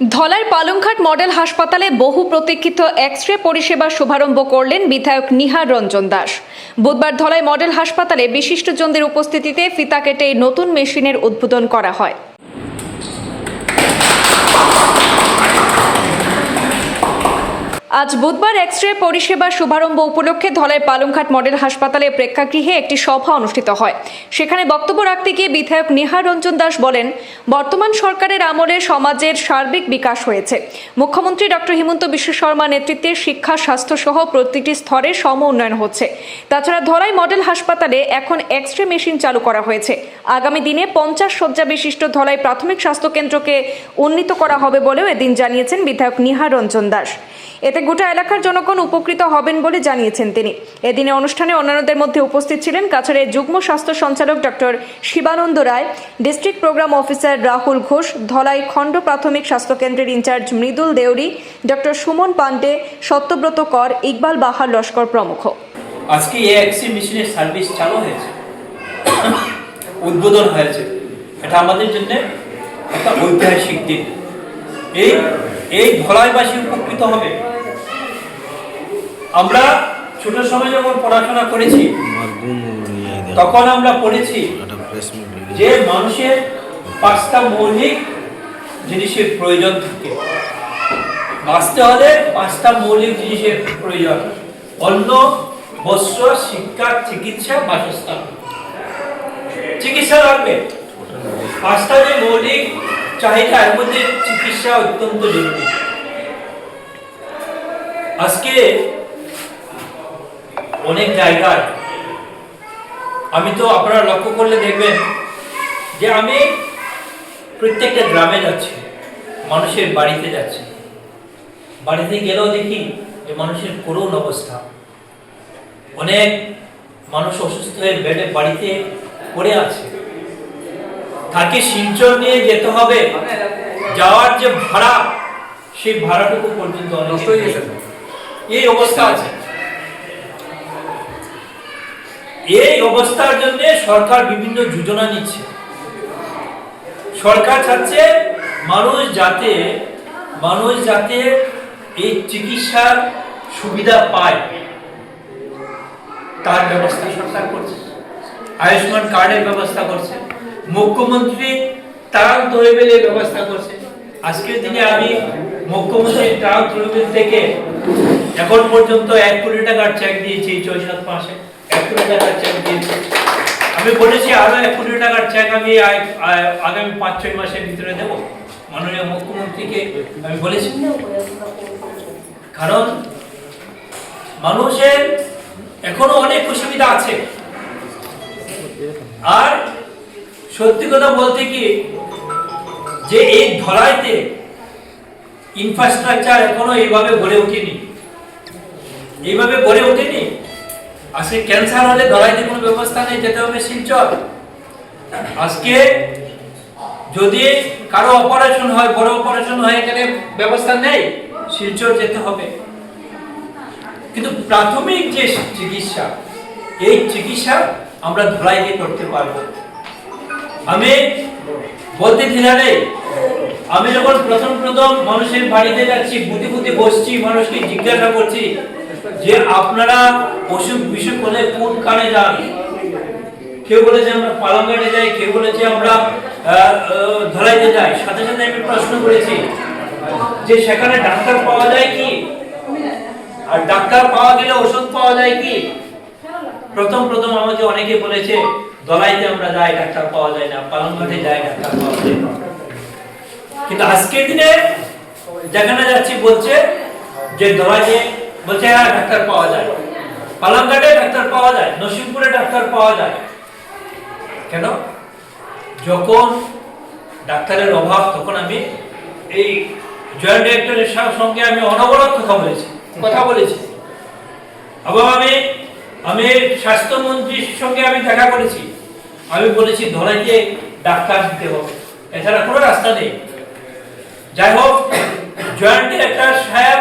Dhalai Palanghat model হাসপাতালে বহু প্রতীক্ষিত এক্স রে পরিষেবা শুভারম্ভ করলেন বিধায়ক নিহার রঞ্জন দাস। বুধবার ধলাই মডেল হাসপাতালে বিশিষ্টজনদের উপস্থিতিতে ফিতা কেটে নতুন মেশিনের উদ্বোধন করা হয়। আজ বুধবার এক্স রে পরিষেবার শুভারম্ভ উপলক্ষে ধলাই পালংঘাট মডেল হাসপাতালে প্রেক্ষাগৃহে একটি সভা অনুষ্ঠিত হয়। সেখানে বক্তব্য রাখতে গিয়ে বিধায়ক নিহার রঞ্জন দাস বলেন, বর্তমান সরকারের আমলে সমাজের সার্বিক বিকাশ হয়েছে। মুখ্যমন্ত্রী ডক্টর হিমন্ত বিশ্ব শর্মা নেতৃত্বে শিক্ষা, স্বাস্থ্য সহ প্রতিটি স্তরে সম উন্নয়ন হচ্ছে। তাছাড়া ধলাই মডেল হাসপাতালে এখন এক্স রে মেশিন চালু করা হয়েছে। আগামী দিনে পঞ্চাশ শয্যা বিশিষ্ট ধলাই প্রাথমিক স্বাস্থ্য কেন্দ্রকে উন্নীত করা হবে বলেও এদিন জানিয়েছেন বিধায়ক নিহার রঞ্জন দাস। এতে গোটা এলাকার জনগণ উপকৃত হবেন বলে জানিয়েছেন তিনি। এদিনে অনুষ্ঠানে অন্যান্যদের মধ্যে উপস্থিত ছিলেন কাছাড়ের যুগ্ম স্বাস্থ্য সঞ্চালক doctor Shivananda Roy, district program officer Rahul Ghosh, Dhalai খণ্ড প্রাথমিক স্বাস্থ্য কেন্দ্রের ইনচার্জ মৃদুল দেউরি, ডক্টর সুমন পান্ডে সত্যব্রত কর, ইকবাল বাহার, লস্কর প্রমুখ। আজকে এএক্সি মেশিনের সার্ভিস চালু হয়েছে। উদ্বোধন হয়েছে। এটা আমাদের জন্য একটা ঐতিহাসিক দিন। এই এই ধলাইবাসী উপকৃত হবে। আমরা ছোট সময় যখন পড়াশোনা করেছি, তখন আমরা পড়েছি যে মানুষের পাঁচটা মৌলিক জিনিসের প্রয়োজন থাকে। বাঁচতে হলে পাঁচটা মৌলিক জিনিসের প্রয়োজন। অন্ন, বস্ত্র, শিক্ষা, চিকিৎসা, বাসস্থান। চিকিৎসা লাগবে। পাঁচটা যে মৌলিক চাহিদা এর মধ্যে চিকিৎসা অত্যন্ত জরুরি। আজকে অনেক জায়গায় আমি তো আপনারা লক্ষ্য করলে দেখবেন যে আমি প্রত্যেকটা গ্রামে যাচ্ছি, মানুষের বাড়িতে যাচ্ছি। বাড়িতে গেলেও দেখি যে মানুষের করুণ অবস্থা। অনেক মানুষ অসুস্থ হয়ে বেডে বাড়িতে পড়ে আছে। তাকে শিলচর নিয়ে যেতে হবে। যাওয়ার যে ভাড়া সেই ভাড়াটুকু পর্যন্ত নষ্ট হয়ে গেছে। এই অবস্থা আছে। এই অবস্থার জন্য সরকার বিভিন্ন যোজনা নিচ্ছে। সরকার চাচ্ছে মানুষ যাতে মানুষ যাতে এই চিকিৎসার সুবিধা পায় তার ব্যবস্থা সরকার করছে। আয়ুষ্মান কার্ডের ব্যবস্থা করছে। মুখ্যমন্ত্রী ত্রাণ তহবিলের ব্যবস্থা করছে। আজকের দিনে আমি মুখ্যমন্ত্রী ত্রাণ তহবিল থেকে এখন পর্যন্ত এক কোটি টাকার চেক দিয়েছি চৈশাত মাসে। এক কোটি টাকার চেক দিয়েছি। আমি বলেছি আরও এক কোটি টাকার চেক আমি আগামী পাঁচ, ছয় মাসের ভিতরে দেবো। মাননীয় মুখ্যমন্ত্রীকে আমি বলেছি। কারণ মানুষের এখনও অনেক অসুবিধা আছে। আর সত্যি কথা বলতে কি, যে এই ধরাইতে ইনফ্রাস্ট্রাকচার এখনও এইভাবে গড়ে ওঠেনি। এইভাবে গড়ে ওঠেনি? আজকে ক্যান্সার হলে ধরাইতে কোনো ব্যবস্থা নেই, যেতে হবে শিলচর। আজকে যদি কারও অপারেশন হয়, বড় অপারেশন হয়, এখানে ব্যবস্থা নেই, শিলচর যেতে হবে। কিন্তু প্রাথমিক যে চিকিৎসা, এই চিকিৎসা আমরা ধরাইতে করতে পারব। আমি বলতে নেই আমি যখন প্রথম প্রথম মানুষের বাড়িতে যাচ্ছি বুদ্ধি বুদ্ধি বসছি, মানুষকে জিজ্ঞাসা করছি যে আপনারা অসুখ বিসুখ হলে কোন কানে যান? কেউ বলেছে আমরা পালংঘাটে যাই, কেউ বলেছে আমরা ধরাইতে যাই। সাথে সাথে আমি প্রশ্ন করেছি যে সেখানে ডাক্তার পাওয়া যায় কি? আর ডাক্তার পাওয়া গেলে ওষুধ পাওয়া যায় কি? প্রথম প্রথম আমাকে অনেকে বলেছে দলাইতে আমরা যাই, ডাক্তার পাওয়া যায় না পালংঘাটে যাই, ডাক্তার পাওয়া যায় না। কিন্তু আজকের দিনে যেখানে যাচ্ছি বলছে যে দলাইতে বলছে হ্যাঁ ডাক্তার পাওয়া যায়। পালংঘাটে ডাক্তার পাওয়া যায়, নসিমপুরে ডাক্তার পাওয়া যায়। কেন? যখন ডাক্তারের অভাব, তখন আমি এই জয়েন্ট ডিরেক্টরের সঙ্গে আমি অনবরত কথা বলেছি কথা বলেছি। এবং আমি আমি স্বাস্থ্যমন্ত্রীর সঙ্গে আমি দেখা করেছি। আমি বলেছি ধরাইতে ডাক্তার দিতে হবে। এছাড়া কোনো রাস্তা নেই। যাই হোক, জয়েন্ট ডিরেক্টর সাহেব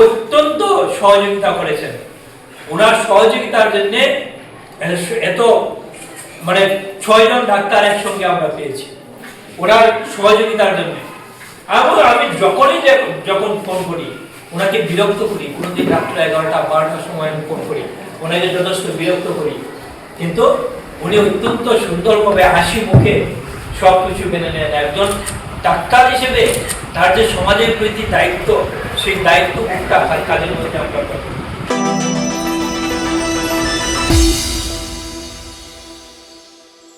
অত্যন্ত সহযোগিতা করেছেন। ওনার সহযোগিতার জন্য এত মানে ছয়জন ডাক্তার একসঙ্গে আমরা পেয়েছি। ওনার সহযোগিতার জন্য। এবং আমি যখনই যখন ফোন করি, ওনাকে বিরক্ত করি, কোনোদিন রাত্রে এগারোটা, বারোটার সময় আমি ফোন করি, ওনাকে যথেষ্ট বিরক্ত করি। কিন্তু উনি অত্যন্ত সুন্দরভাবে হাসি মুখে সব কিছু মেনে নেন। একজন ডাক্তার হিসেবে তার যে সমাজের প্রতি দায়িত্ব, সেই দায়িত্ব একটা তার কাজের মধ্যে আমরা